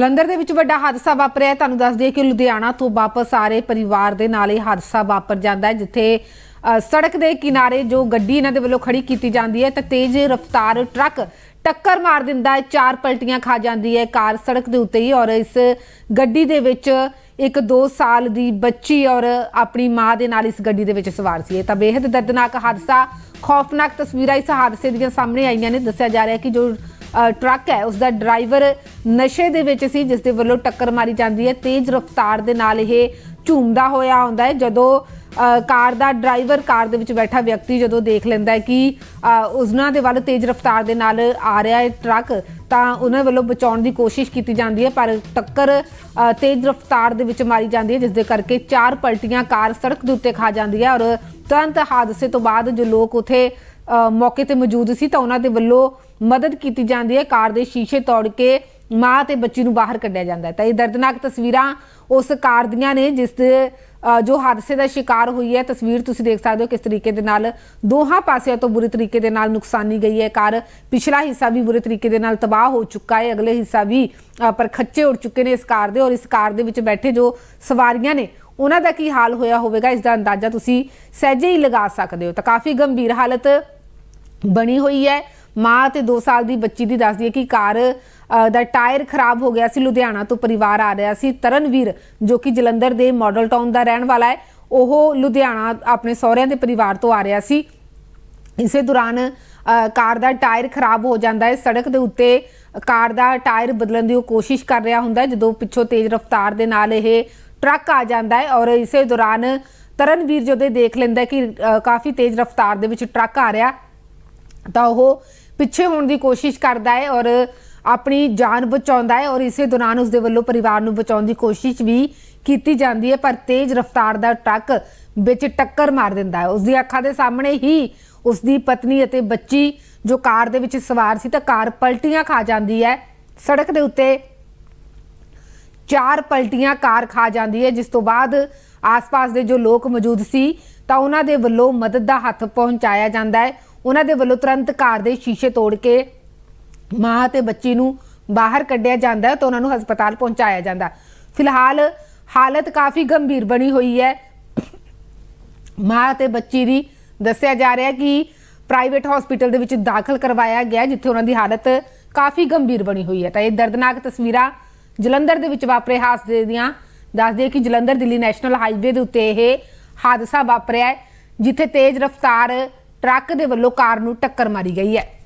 ਜਲੰਧਰ ਦੇ ਵਿੱਚ ਵੱਡਾ ਹਾਦਸਾ ਵਾਪਰਿਆ ਤੁਹਾਨੂੰ ਦੱਸ ਦਈਏ ਕਿ ਲੁਧਿਆਣਾ ਤੋਂ ਵਾਪਸ ਆ ਰਹੇ ਪਰਿਵਾਰ ਦੇ ਨਾਲ ਇਹ ਹਾਦਸਾ ਵਾਪਰ ਜਾਂਦਾ ਹੈ, ਜਿੱਥੇ ਸੜਕ ਦੇ ਕਿਨਾਰੇ ਜੋ ਗੱਡੀ ਇਹਨਾਂ ਦੇ ਵੱਲੋਂ ਖੜੀ ਕੀਤੀ ਜਾਂਦੀ ਹੈ, ਤਾਂ ਤੇਜ਼ ਰਫ਼ਤਾਰ ਟਰੱਕ ਟੱਕਰ ਮਾਰ ਦਿੰਦਾ ਹੈ। ਚਾਰ ਪਲਟੀਆਂ ਖਾ ਜਾਂਦੀ ਹੈ ਕਾਰ ਸੜਕ ਦੇ ਉੱਤੇ ਹੀ ਔਰ ਇਸ ਗੱਡੀ ਦੇ ਵਿੱਚ ਇੱਕ 2 ਸਾਲ ਦੀ ਬੱਚੀ ਔਰ ਆਪਣੀ ਮਾਂ ਦੇ ਨਾਲ ਇਸ ਗੱਡੀ ਦੇ ਵਿੱਚ ਸਵਾਰ ਸੀ। ਇਹ ਤਾਂ ਬੇहद ਦਰਦਨਾਕ ਹਾਦਸਾ, ਖੌਫਨਾਕ ਤਸਵੀਰਾਂ ਇਸ ਹਾਦਸੇ ਦੀਆਂ ਸਾਹਮਣੇ ਆਈਆਂ ਨੇ। ਦੱਸਿਆ ਜਾ ਰਿਹਾ ਹੈ ਕਿ ਜੋ ਟਰੱਕ ਹੈ ਉਸ ਦਾ ਡਰਾਈਵਰ ਨਸ਼ੇ ਦੇ ਵਿੱਚ ਸੀ ਜਿਸ ਦੇ ਵੱਲੋਂ ਟੱਕਰ ਮਾਰੀ ਜਾਂਦੀ ਹੈ। ਤੇਜ਼ ਰਫ਼ਤਾਰ ਦੇ ਨਾਲ ਇਹ ਝੂਮਦਾ ਹੋਇਆ ਆਉਂਦਾ ਹੈ। ਜਦੋਂ ਕਾਰ ਦਾ ਡਰਾਈਵਰ ਕਾਰ ਦੇ ਵਿੱਚ ਬੈਠਾ ਵਿਅਕਤੀ ਜਦੋਂ ਦੇਖ ਲੈਂਦਾ ਹੈ ਕਿ ਉਸਨਾਂ ਦੇ ਵੱਲ ਤੇਜ਼ ਰਫ਼ਤਾਰ ਦੇ ਨਾਲ ਆ ਰਿਹਾ ਹੈ ਟਰੱਕ, ਤਾਂ ਉਹਨਾਂ ਵੱਲੋਂ ਬਚਾਉਣ ਦੀ ਕੋਸ਼ਿਸ਼ ਕੀਤੀ ਜਾਂਦੀ ਹੈ। ਪਰ ਟੱਕਰ ਤੇਜ਼ ਰਫ਼ਤਾਰ ਦੇ ਵਿੱਚ ਮਾਰੀ ਜਾਂਦੀ ਹੈ ਜਿਸ ਦੇ ਕਰਕੇ ਚਾਰ ਪਲਟੀਆਂ ਕਾਰ ਸੜਕ ਦੇ ਉੱਤੇ ਖਾ ਜਾਂਦੀ ਹੈ ਔਰ ਤੁਰੰਤ ਹਾਦਸੇ ਤੋਂ ਬਾਅਦ ਜੋ ਲੋਕ ਉਥੇ ਮੌਕੇ ਤੇ ਮੌਜੂਦ ਸੀ ਤਾਂ ਉਹਨਾਂ ਦੇ ਵੱਲੋਂ ਮਦਦ ਕੀਤੀ ਜਾਂਦੀ ਹੈ। ਕਾਰ ਦੇ ਸ਼ੀਸ਼ੇ ਤੋੜ ਕੇ ਮਾਂ ਤੇ ਬੱਚੀ ਨੂੰ ਬਾਹਰ ਕੱਢਿਆ ਜਾਂਦਾ ਹੈ। ਤਾਂ ਇਹ ਦਰਦਨਾਕ ਤਸਵੀਰਾਂ ਉਸ ਕਾਰ ਦੀਆਂ ਨੇ, ਜਿਸ ਜੋ ਹਾਦਸੇ ਦਾ ਸ਼ਿਕਾਰ ਹੋਈ ਹੈ। ਤਸਵੀਰ ਤੁਸੀਂ ਦੇਖ ਸਕਦੇ ਹੋ ਕਿਸ ਤਰੀਕੇ ਦੇ ਨਾਲ ਦੋਹਾਂ ਪਾਸਿਆਂ ਤੋਂ ਬੁਰੇ ਤਰੀਕੇ ਦੇ ਨਾਲ ਨੁਕਸਾਨੀ ਗਈ ਹੈ। ਕਾਰ ਪਿਛਲਾ ਹਿੱਸਾ ਵੀ ਬੁਰੇ ਤਰੀਕੇ ਦੇ ਨਾਲ ਤਬਾਹ ਹੋ ਚੁੱਕਾ ਹੈ। ਅਗਲੇ ਹਿੱਸਾ ਵੀ ਪਰ ਖੱਚੇ ਉੱਡ ਚੁੱਕੇ ਨੇ ਇਸ ਕਾਰ ਦੇ ਔਰ ਇਸ ਕਾਰ ਦੇ ਵਿੱਚ ਬੈਠੇ ਜੋ ਸਵਾਰੀਆਂ ਨੇ, ਉਹਨਾਂ ਦਾ ਕੀ ਹਾਲ ਹੋਇਆ ਹੋਵੇਗਾ? ਇਸ ਦਾ ਅੰਦਾਜ਼ਾ ਤੁਸੀਂ ਸਹਿਜੇ ਹੀ ਲਗਾ ਸਕਦੇ ਹੋ। ਤਾਂ ਕਾਫੀ ਗੰਭੀਰ ਹਾਲਤ ਬਣੀ ਹੋਈ ਹੈ। ਮਾਂ ਤੇ 2 ਸਾਲ ਦੀ ਬੱਚੀ ਦੀ ਦੱਸਦੀ ਹੈ ਕਿ ਕਾਰ ਦਾ ਟਾਇਰ ਖਰਾਬ ਹੋ ਗਿਆ ਸੀ। ਲੁਧਿਆਣਾ ਤੋਂ ਪਰਿਵਾਰ ਆ ਰਿਹਾ ਸੀ। ਤਰਨਵੀਰ, ਜੋ ਕਿ ਜਲੰਧਰ ਦੇ ਮਾਡਲ ਟਾਊਨ ਦਾ ਰਹਿਣ ਵਾਲਾ ਹੈ, ਉਹ ਲੁਧਿਆਣਾ ਆਪਣੇ ਸਹੁਰਿਆਂ ਦੇ ਪਰਿਵਾਰ ਤੋਂ ਆ ਰਿਹਾ ਸੀ। ਇਸੇ ਦੌਰਾਨ ਕਾਰ ਦਾ ਟਾਇਰ ਖਰਾਬ ਹੋ ਜਾਂਦਾ ਹੈ। ਸੜਕ ਦੇ ਉੱਤੇ ਕਾਰ ਦਾ ਟਾਇਰ ਬਦਲਣ ਦੀ ਉਹ ਕੋਸ਼ਿਸ਼ ਕਰ ਰਿਹਾ ਹੁੰਦਾ ਜਦੋਂ ਪਿੱਛੋਂ ਤੇਜ਼ ਰਫ਼ਤਾਰ ਦੇ ਨਾਲ ਇਹ ਟਰੱਕ ਆ ਜਾਂਦਾ ਹੈ ਔਰ ਇਸੇ ਦੌਰਾਨ ਤਰਨਵੀਰ ਜਦੋਂ ਇਹ ਦੇਖ ਲੈਂਦਾ ਕਿ ਕਾਫੀ ਤੇਜ਼ ਰਫ਼ਤਾਰ ਦੇ ਵਿੱਚ ਟਰੱਕ ਆ ਰਿਹਾ ਤਾਂ ਉਹ ਪਿੱਛੇ ਹੋਣ ਦੀ ਕੋਸ਼ਿਸ਼ ਕਰਦਾ ਹੈ ਔਰ ਆਪਣੀ ਜਾਨ ਬਚਾਉਂਦਾ ਹੈ ਔਰ ਇਸੇ ਦੌਰਾਨ ਉਸ ਦੇ ਵੱਲੋਂ ਪਰਿਵਾਰ ਨੂੰ ਬਚਾਉਣ ਦੀ ਕੋਸ਼ਿਸ਼ ਵੀ ਕੀਤੀ ਜਾਂਦੀ ਹੈ, ਪਰ ਤੇਜ਼ ਰਫ਼ਤਾਰ ਦਾ ਟਰੱਕ ਵਿੱਚ ਟੱਕਰ ਮਾਰ ਦਿੰਦਾ ਹੈ। ਉਸ ਦੀ ਅੱਖਾਂ ਦੇ ਸਾਹਮਣੇ ਹੀ ਉਸ ਦੀ ਪਤਨੀ ਅਤੇ ਬੱਚੀ ਜੋ ਕਾਰ ਦੇ ਵਿੱਚ ਸਵਾਰ ਸੀ, ਤਾਂ ਕਾਰ ਪਲਟੀਆਂ ਖਾ ਜਾਂਦੀ ਹੈ। ਸੜਕ ਦੇ ਉੱਤੇ ਚਾਰ ਪਲਟੀਆਂ ਕਾਰ ਖਾ ਜਾਂਦੀ ਹੈ, ਜਿਸ ਤੋਂ ਬਾਅਦ ਆਸ-ਪਾਸ ਦੇ ਜੋ ਲੋਕ ਮੌਜੂਦ ਸੀ, ਤਾਂ ਉਹਨਾਂ ਦੇ ਵੱਲੋਂ ਮਦਦ ਦਾ ਹੱਥ ਪਹੁੰਚਾਇਆ ਜਾਂਦਾ ਹੈ। ਉਹਨਾਂ ਦੇ ਵੱਲੋਂ ਤੁਰੰਤ ਕਾਰ ਦੇ ਸ਼ੀਸ਼ੇ ਤੋੜ ਕੇ ਮਾਂ ਤੇ ਬੱਚੀ ਨੂੰ ਬਾਹਰ ਕੱਢਿਆ ਜਾਂਦਾ ਹੈ ਤਾਂ ਉਹਨਾਂ ਨੂੰ ਹਸਪਤਾਲ ਪਹੁੰਚਾਇਆ ਜਾਂਦਾ ਫਿਲਹਾਲ ਹਾਲਤ ਕਾਫੀ ਗੰਭੀਰ ਬਣੀ ਹੋਈ ਹੈ। ਮਾਂ ਤੇ ਬੱਚੀ ਦੀ ਦੱਸਿਆ ਜਾ ਰਿਹਾ ਕਿ ਪ੍ਰਾਈਵੇਟ ਹਸਪੀਟਲ ਦੇ ਵਿੱਚ ਦਾਖਲ ਕਰਵਾਇਆ ਗਿਆ ਜਿੱਥੇ ਉਹਨਾਂ ਦੀ ਹਾਲਤ ਕਾਫੀ ਗੰਭੀਰ ਬਣੀ ਹੋਈ ਹੈ। ਤਾਂ ਇਹ ਦਰਦਨਾਕ ਤਸਵੀਰਾਂ ਜਲੰਧਰ ਦੇ ਵਿੱਚ ਵਾਪਰੇ ਹਾਦਸੇ ਦੀਆਂ ਦੱਸਦੇ ਕਿ ਜਲੰਧਰ ਦਿੱਲੀ ਨੈਸ਼ਨਲ ਹਾਈਵੇ ਦੇ ਉੱਤੇ ਇਹ ਹਾਦਸਾ ਵਾਪਰਿਆ ਜਿੱਥੇ ਤੇਜ਼ ਰਫ਼ਤਾਰ ਟਰੱਕ ਦੇ ਵੱਲੋਂ ਕਾਰ ਨੂੰ ਟੱਕਰ ਮਾਰੀ ਗਈ ਹੈ।